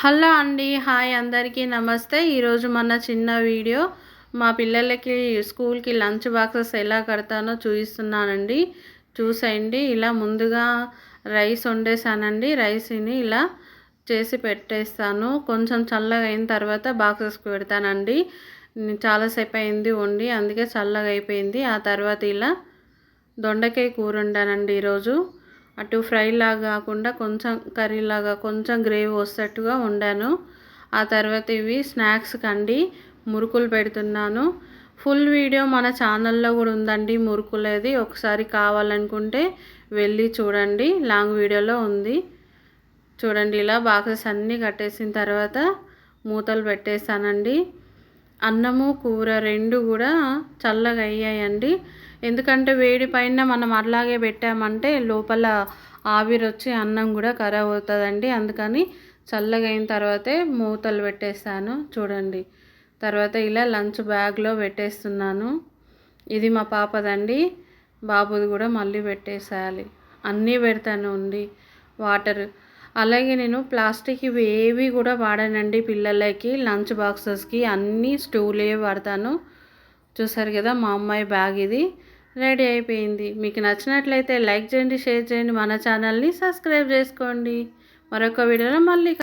Hello అండి hi అందరికీ నమస్తే. ఈరోజు మన చిన్న వీడియో. మా పిల్లలకి స్కూల్కి లంచ్ బాక్సెస్ ఎలా కడతానో చూపిస్తున్నానండి. చూసేయండి. ఇలా ముందుగా రైస్ వండేసానండి రైస్ని ఇలా చేసి పెట్టేస్తాను. కొంచెం చల్లగా అయిన తర్వాత బాక్సెస్కి పెడతానండి. చాలాసేపు అయింది వండి అందుకే చల్లగా అయిపోయింది. ఆ తర్వాత ఇలా దొండకాయ కూర వండానండి ఈరోజు. అటు ఫ్రైలా కాకుండా కొంచెం కర్రీలాగా కొంచెం గ్రేవీ వస్తట్టుగా వండాను. ఆ తర్వాత ఇవి స్నాక్స్ కండి మురుకులు పెడుతున్నాను. ఫుల్ వీడియో మన ఛానల్లో కూడా ఉందండి మురుకులేది. ఒకసారి కావాలనుకుంటే వెళ్ళి చూడండి. లాంగ్ వీడియోలో ఉంది. చూడండి ఇలా బాక్సెస్ అన్నీ కట్టేసిన తర్వాత మూతలు పెట్టేస్తానండి అన్నము కూర రెండు కూడా చల్లగా అయ్యాయండి. ఎందుకంటే వేడి పైన మనం అలాగే పెట్టామంటే లోపల ఆవిరి వచ్చి అన్నం కూడా ఖరాబ్ అవుతుందండి. అందుకని చల్లగా అయిన తర్వాతే మూతలు పెట్టేస్తాను చూడండి. తర్వాత ఇలా లంచ్ బ్యాగ్లో పెట్టేస్తున్నాను. ఇది మా పాపదండి. బాబుది కూడా మళ్ళీ పెట్టేసేయాలి. అన్నీ పెడతాను ఉండి. వాటర్ అలాగే నేను ప్లాస్టిక్ ఇవి ఏవి కూడా వాడానండి పిల్లలకి లంచ్ బాక్సెస్కి అన్నీ స్టూలే వాడతాను. చూసారు కదా మా అమ్మాయి బ్యాగ్ ఇది. రెడీ అయిపోయింది. మీకు నచ్చినట్లయితే లైక్ చేయండి షేర్ చేయండి. మన ఛానల్ని సబ్స్క్రైబ్ చేసుకోండి. మరొక వీడియోలో మళ్ళీ